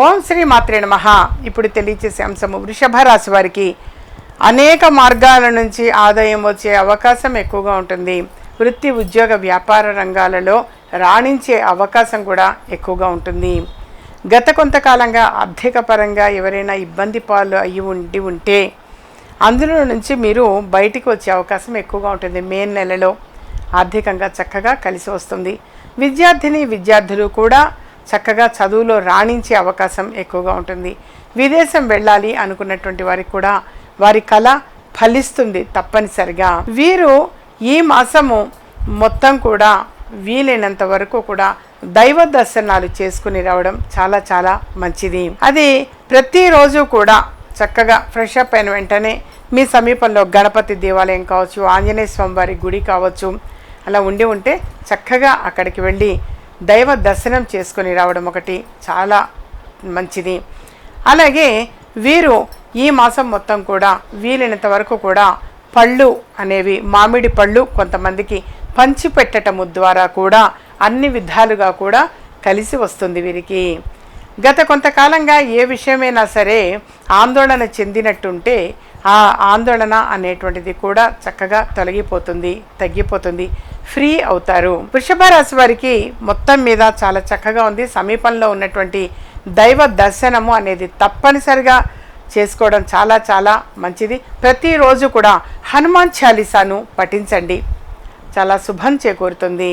ఓం శ్రీ మాత్రే నమ. ఇప్పుడు తెలియచేసే అంశము వృషభ రాశి వారికి అనేక మార్గాల నుంచి ఆదాయం వచ్చే అవకాశం ఎక్కువగా ఉంటుంది. వృత్తి ఉద్యోగ వ్యాపార రంగాలలో రాణించే అవకాశం కూడా ఎక్కువగా ఉంటుంది. గత కొంతకాలంగా ఆర్థిక పరంగా ఎవరైనా ఇబ్బంది పాలు అయ్యి ఉండి ఉంటే అందులో నుంచి మీరు బయటికి వచ్చే అవకాశం ఎక్కువగా ఉంటుంది. మే నెలలో ఆర్థికంగా చక్కగా కలిసి వస్తుంది. విద్యార్థిని విద్యార్థులు కూడా చక్కగా చదువులో రాణించే అవకాశం ఎక్కువగా ఉంటుంది. విదేశం వెళ్ళాలి అనుకున్నటువంటి వారికి కూడా వారి కళ ఫలిస్తుంది తప్పనిసరిగా. వీరు ఈ మాసము మొత్తం కూడా వీలైనంత వరకు కూడా దైవ దర్శనాలు చేసుకుని రావడం చాలా చాలా మంచిది. అది ప్రతిరోజు కూడా చక్కగా ఫ్రెష్ అప్ అయిన వెంటనే మీ సమీపంలో గణపతి దేవాలయం కావచ్చు ఆంజనేయ స్వామివారి గుడి కావచ్చు అలా ఉండి ఉంటే చక్కగా అక్కడికి వెళ్ళి దైవ దర్శనం చేసుకొని రావడం ఒకటి చాలా మంచిది. అలాగే వీరు ఈ మాసం మొత్తం కూడా వీలైనంత వరకు కూడా పళ్ళు అనేవి మామిడి పళ్ళు కొంతమందికి పంచిపెట్టటము ద్వారా కూడా అన్ని విధాలుగా కూడా కలిసి వస్తుంది వీరికి. గత కొంతకాలంగా ఏ విషయమైనా సరే ఆందోళన చెందినట్టుంటే ఆ ఆందోళన అనేటువంటిది కూడా చక్కగా తొలగిపోతుంది తగ్గిపోతుంది. ఫ్రీ అవుతారు. వృషభ రాశి వారికి మొత్తం మీద చాలా చక్కగా ఉంది. సమీపంలో ఉన్నటువంటి దైవ దర్శనము అనేది తప్పనిసరిగా చేసుకోవడం చాలా చాలా మంచిది. ప్రతిరోజు కూడా హనుమాన్ చాలీసాను పఠించండి. చాలా శుభం చేకూరుతుంది.